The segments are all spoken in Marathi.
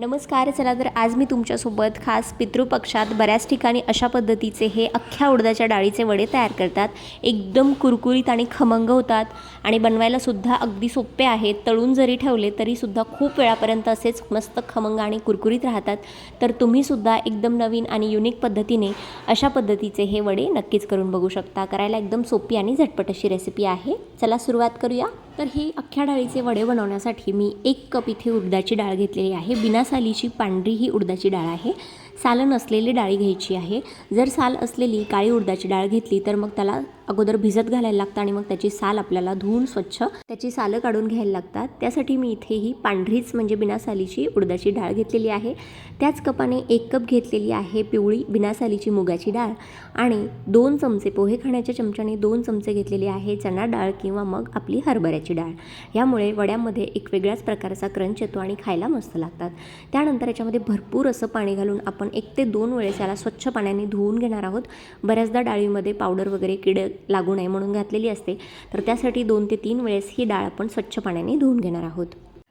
नमस्कार चला तर आज मी तुमच्यासोबत खास पितृपक्षात बऱ्याच ठिकाणी अशा पद्धतीचे हे अख्ख्या उडदाच्या डाळीचे वडे तयार करतात. एकदम कुरकुरीत आणि खमंग होतात आणि बनवायला सुद्धा अगदी सोपे आहेत. तळून जरी ठेवले तरीसुद्धा खूप वेळापर्यंत असेच मस्त खमंग आणि कुरकुरीत राहतात. तर तुम्हीसुद्धा एकदम नवीन आणि युनिक पद्धतीने अशा पद्धतीचे हे वडे नक्कीच करून बघू शकता. करायला एकदम सोपी आणि झटपट अशी रेसिपी आहे. चला सुरुवात करूया. तर हे अख्ख्या डाळीचे वडे बनवण्यासाठी मी एक कप इथे उडदाची डाळ घेतलेली आहे. बिना सालीची पांढरी ही उडदाची डाळ आहे. सालं नसलेली डाळी घ्यायची आहे. जर साल असलेली काळी उडदाची डाळ घेतली तर मग त्याला अगोदर भिजत घालायला लागतं आणि मग त्याची साल आपल्याला धुवून स्वच्छ त्याची सालं काढून घ्यायला लागतात. त्यासाठी मी इथे ही पांढरीच म्हणजे बिना सालीची उडदाची डाळ घेतलेली आहे. त्याच कपाने एक कप घेतलेली आहे पिवळी बिना सालीची मुगाची डाळ आणि दोन चमचे पोहे खाण्याच्या चमच्याने दोन चमचे घेतलेले आहे चणा डाळ किंवा मग आपली हरभऱ्याची डाळ. यामुळे वड्यामध्ये एक वेगळ्याच प्रकारचा क्रंच येतो आणि खायला मस्त लागतात. त्यानंतर याच्यामध्ये भरपूर असं पाणी घालून आपण एक ते दोन वेळेस याला स्वच्छ पाण्याने धुवून घेणार आहोत. बऱ्याचदा डाळीमध्ये पावडर वगैरे किड लागू नये म्हणून घातलेली असते तर त्यासाठी दोन ते तीन वेळेस ही डाळ आपण स्वच्छ पाण्याने धुवून घेणार आहोत.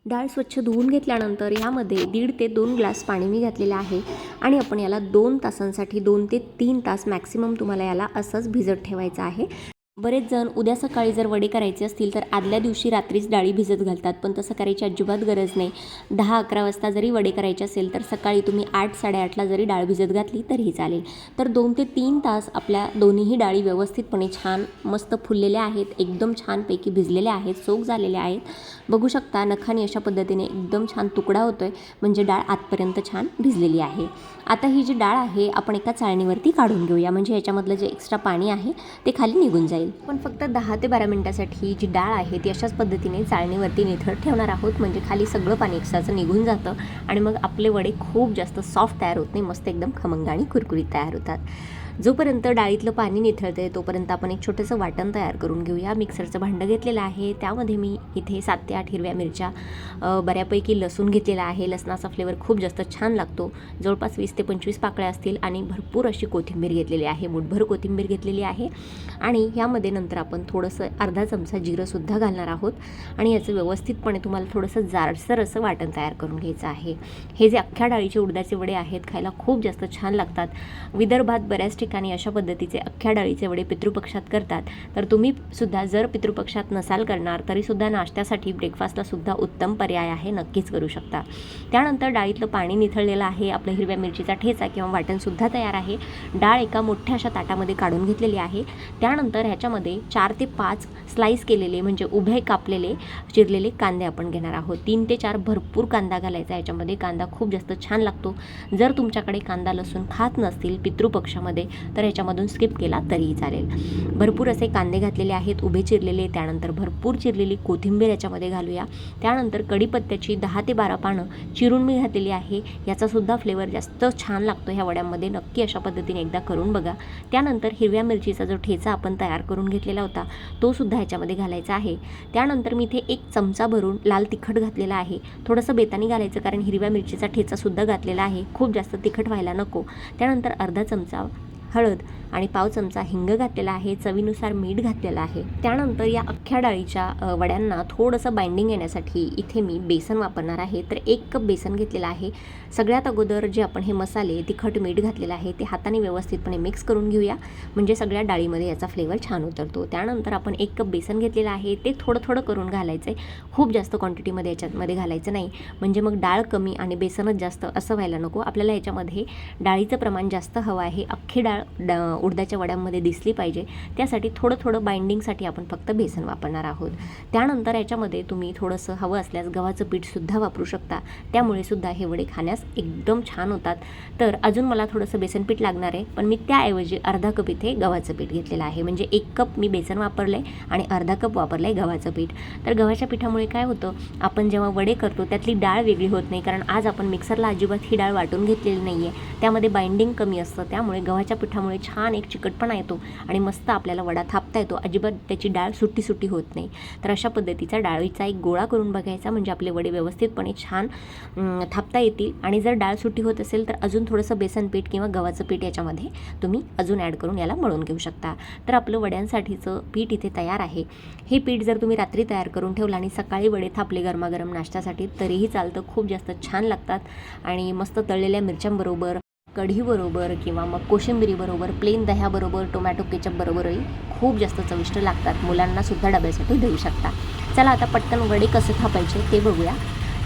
डाळ स्वच्छ धुवून घेतल्यानंतर यामध्ये दीड ते दोन ग्लास पाणी मी घातलेलं आहे आणि आपण याला दोन तासांसाठी दोन ते तीन तास मॅक्सिमम तुम्हाला याला असंच भिजत ठेवायचं आहे. बरेच जण उद्या सकाळी जर वडे करायचे असतील तर आदल्या दिवशी रात्रीच डाळी भिजत घालतात. पण तसं करायची अजिबात गरज नाही. दहा अकरा वाजता जरी वडे करायचे असेल तर सकाळी तुम्ही आठ साडेआठला जरी डाळ भिजत घातली तरीही चालेल. तर दोन ते तीन तास आपल्या दोन्हीही डाळी व्यवस्थितपणे छान मस्त फुललेल्या आहेत. एकदम छानपैकी भिजलेल्या आहेत सोक झालेल्या आहेत. बघू शकता नखाने अशा पद्धतीने एकदम छान तुकडा होतो आहे म्हणजे डाळ आतपर्यंत छान भिजलेली आहे. आता ही जी डाळ आहे आपण एका चाळणीवरती काढून घेऊया. म्हणजे याच्यामधलं जे एक्स्ट्रा पाणी आहे ते खाली निघून जाईल. पण फक्त दहा ते बारा मिनिटासाठी जी डाळ आहे ती अशाच पद्धतीने चाळणीवरती निथळ ठेवणार आहोत. म्हणजे खाली सगळं पाणी एकसाचं निघून जातं आणि मग आपले वडे खूप जास्त सॉफ्ट तयार होत नाही. मस्त एकदम खमंग आणि कुरकुरीत तयार होतात. जोपर्यंत डाळीतलं पाणी निथळते तोपर्यंत आपण एक छोटंसं वाटण तयार करून घेऊया. मिक्सरचं भांडं घेतलेलं आहे. त्यामध्ये मी इथे सात ते आठ हिरव्या मिरच्या बऱ्यापैकी लसूण घेतलेला आहे. लसणाचा फ्लेवर खूप जास्त छान लागतो. जवळपास वीस ते पंचवीस पाकळ्या असतील आणि भरपूर अशी कोथिंबीर घेतलेली आहे. मुठभर कोथिंबीर घेतलेली आहे. आणि यामध्ये नंतर आपण थोडंसं अर्धा चमचा जिरंसुद्धा घालणार आहोत. आणि याचं व्यवस्थितपणे तुम्हाला थोडंसं जाडसर असं वाटण तयार करून घ्यायचं आहे. हे जे अख्ख्या डाळीचे उडदाचे वडे आहेत खायला खूप जास्त छान लागतात. विदर्भात बऱ्याच ठिकाणी ठिकाणी अशा पद्धतीचे अख्ख्या डाळीचे वडे पितृपक्षात करतात. तर तुम्ही सुद्धा जर पितृपक्षात नसाल करणार तरीसुद्धा नाश्त्यासाठी ब्रेकफास्टला सुद्धा उत्तम पर्याय आहे नक्कीच करू शकता. त्यानंतर डाळीतलं पाणी निथळलेलं आहे आपलं हिरव्या मिरचीचा ठेचा किंवा वाटणसुद्धा तयार आहे. डाळ एका मोठ्या अशा ताटामध्ये काढून घेतलेली आहे. त्यानंतर ह्याच्यामध्ये चार ते पाच स्लाईस केलेले म्हणजे उभे कापलेले चिरलेले कांदे आपण घेणार आहोत. तीन ते चार भरपूर कांदा घालायचा याच्यामध्ये कांदा खूप जास्त छान लागतो. जर तुमच्याकडे कांदा लसूण खात नसतील पितृपक्षामध्ये तर ह्याच्यामधून स्किप केला तरीही चालेल. भरपूर असे कांदे घातलेले आहेत उभे चिरलेले त्यानंतर भरपूर चिरलेली कोथिंबीर याच्यामध्ये घालूया. त्यानंतर कढीपत्त्याची दहा ते बारा पानं चिरून मी घातलेली आहे. याचासुद्धा फ्लेवर जास्त छान लागतो ह्या वड्यामध्ये. नक्की अशा पद्धतीने एकदा करून बघा. त्यानंतर हिरव्या मिरचीचा जो ठेचा आपण तयार करून घेतलेला होता तो सुद्धा ह्याच्यामध्ये घालायचा आहे. त्यानंतर मी इथे एक चमचा भरून लाल तिखट घातलेला आहे. थोडंसं बेतानी घालायचं कारण हिरव्या मिरचीचा ठेचासुद्धा घातलेला आहे. खूप जास्त तिखट व्हायला नको. त्यानंतर अर्धा चमचा हळद आणि पाव चमचा हिंग घातलेला आहे चवीनुसार मीठ घातलेलं आहे. त्यानंतर या अख्ख्या डाळीच्या वड्यांना थोडंसं बाइंडिंग येण्यासाठी इथे मी बेसन वापरणार आहे. तर एक कप बेसन घेतलेलं आहे. सगळ्यात अगोदर जे आपण हे मसाले तिखट मीठ घातलेलं आहे ते हाताने व्यवस्थितपणे मिक्स करून घेऊया. म्हणजे सगळ्या डाळीमध्ये याचा फ्लेवर छान उतरतो. त्यानंतर आपण एक कप बेसन घेतलेलं आहे. ते थोडं थोडं करून घालायचं आहे खूप जास्त क्वांटिटीमध्ये याच्यामध्ये घालायचं नाही. म्हणजे मग डाळ कमी आणि बेसनच जास्त असं व्हायला नको. आपल्याला याच्यामध्ये डाळीचं प्रमाण जास्त हवं आहे. अख्खी डाळ ड उडदाच्या वड्यांमध्ये दिसली पाहिजे. त्यासाठी थोडं थोडं बाइंडिंगसाठी आपण फक्त बेसन वापरणार आहोत. त्यानंतर याच्यामध्ये तुम्ही थोडंसं हवं असल्यास गव्हाचं पीठसुद्धा वापरू शकता. त्यामुळे सुद्धा हे वडे खाण्यास एकदम छान होतात. तर अजून मला थोडंसं बेसन पीठ लागणार आहे पण मी त्याऐवजी अर्धा कप इथे गव्हाचं पीठ घेतलेलं आहे. म्हणजे एक कप मी बेसन वापरलं आहे आणि अर्धा कप वापरलं आहे गव्हाचं पीठ. तर गव्हाच्या पिठामुळे काय होतं आपण जेव्हा वडे करतो त्यातली डाळ वेगळी होत नाही. कारण आज आपण मिक्सरला अजिबात ही डाळ वाटून घेतलेली नाही आहे त्यामध्ये बाइंडिंग कमी असतं. त्यामुळे गव्हाच्या पिठामुळे पिठामुळे छान एक चिकटपणा येतो आणि मस्त आपल्याला वडा थापता येतो. अजिबात त्याची डाळ सुट्टी सुट्टी होत नाही. तर अशा पद्धतीचा डाळीचा एक गोळा करून बघायचा म्हणजे आपले वडे व्यवस्थितपणे छान थापता येतील. आणि जर डाळ सुट्टी होत असेल तर अजून थोडंसं बेसन पीठ किंवा गव्हाचं पीठ याच्यामध्ये तुम्ही अजून ॲड करून याला मळून घेऊ शकता. तर आपलं वड्यांसाठीचं पीठ इथे तयार आहे. हे पीठ जर तुम्ही रात्री तयार करून ठेवलं आणि सकाळी वडे थापले गरमागरम नाश्त्यासाठी तरीही चालतं. खूप जास्त छान लागतात. आणि मस्त तळलेल्या मिरच्यांबरोबर कढीबरोबर किंवा मग कोशिंबिरीबरोबर प्लेन दह्याबरोबर टोमॅटो केचपबरोबरही खूप जास्त चविष्ट लागतात. मुलांनासुद्धा डब्यासाठी देऊ शकता. चला आता पटकन वडे कसे थापायचे ते बघूया.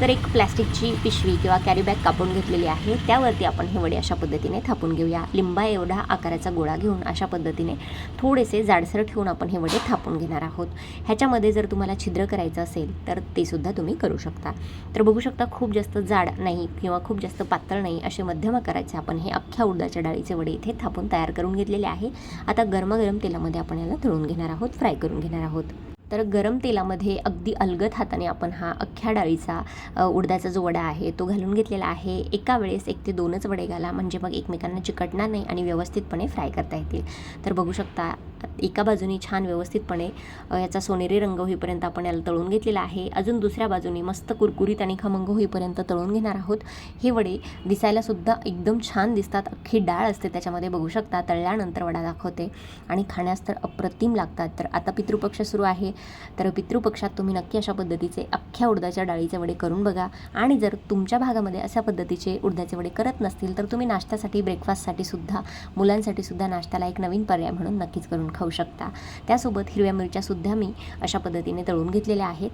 तर एक प्लॅस्टिकची पिशवी किंवा कॅरीबॅग कापून घेतलेली आहे. त्यावरती आपण हे वडे अशा पद्धतीने थापून घेऊया. लिंबा एवढा आकाराचा गोळा घेऊन अशा पद्धतीने थोडेसे जाडसर ठेवून आपण हे वडे थापून घेणार आहोत. ह्याच्यामध्ये जर तुम्हाला छिद्र करायचं असेल तर ते सुद्धा तुम्ही करू शकता. तर बघू शकता खूप जास्त जाड नाही किंवा खूप जास्त पातळ नाही असे मध्यम आकाराचे आपण हे अख्ख्या उडदाच्या डाळीचे वडे इथे थापून तयार करून घेतलेले आहे. आता गरमागरम तेलामध्ये आपण याला तळून घेणार आहोत फ्राय करून घेणार आहोत. तर गरम तेलामध्ये अगदी अलगद हाताने आपण हा अख्ख्या डाळीचा उडदाचा जो वडा आहे तो घालून घेतलेला आहे. एका वेळेस एक ते दोनच वडे घाला. म्हणजे मग एकमेकांना चिकटणार नाही आणि व्यवस्थितपणे फ्राय करता येतील. तर बघू शकता एका बाजूनी छान व्यवस्थितपणे याचा सोनेरी रंग होईपर्यंत आपण याला तळून घेतलेला आहे. अजून दुसऱ्या बाजूनी मस्त कुरकुरीत आणि खमंग होईपर्यंत तळून घेणार आहोत. हे वडे दिसायला सुद्धा एकदम छान दिसतात. अख्खी डाळ असते त्याच्यामध्ये बघू शकता. तळल्यानंतर वडा दाखवते. आणि खाण्यास तर अप्रतिम लागतात. तर आता पितृपक्ष सुरू आहे. तर पितृपक्षात तुम्ही नक्की अशा पद्धतीचे अख्ख्या उडदाच्या डाळीचे वडे करून बघा. आणि जर तुमच्या भागामध्ये अशा पद्धतीचे उडदाचे वडे करत नसतील तर तुम्ही नाश्त्यासाठी ब्रेकफास्टसाठी सुद्धा मुलांसाठी सुद्धा नाश्त्याला एक नवीन पर्याय म्हणून नक्कीच करून खाऊ शकता. त्यासोबत हिरव्या मिरच्यासुद्धा मी अशा पद्धतीने तळून घेतलेल्या आहेत.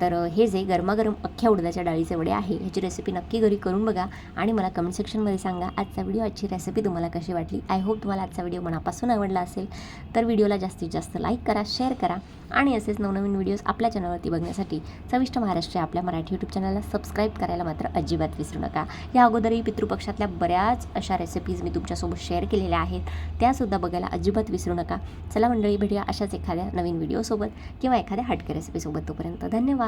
तर हे जे गरमागरम अख्ख्या उडदाच्या डाळीचे वडे आहे ह्याची रेसिपी नक्की घरी करून बघा आणि मला कमेंट सेक्शनमध्ये सांगा आजचा व्हिडिओ आजची रेसिपी तुम्हाला कशी वाटली? आय होप तुम्हाला आजचा व्हिडिओ मनापासून आवडला असेल. तर व्हिडिओला जास्तीत जास्त लाईक करा शेअर करा आणि असेच नवनवीन व्हिडिओज आपल्या चॅनलवरती बघण्यासाठी चविष्ट महाराष्ट्र आपल्या मराठी यूट्यूब चॅनलला सबस्क्राईब करायला मात्र अजिबात विसरू नका. या अगोदरही पितृपक्षातल्या बऱ्याच अशा रेसिपीज मी तुमच्यासोबत शेअर केलेल्या आहेत. त्यासुद्धा बघायला अजिबात विसरू नका. चला मंडळी भेटूया अशाच एखाद्या नवीन व्हिडिओसोबत किंवा एखाद्या हटके रेसिपीसोबत तोपर्यंत धन्यवाद.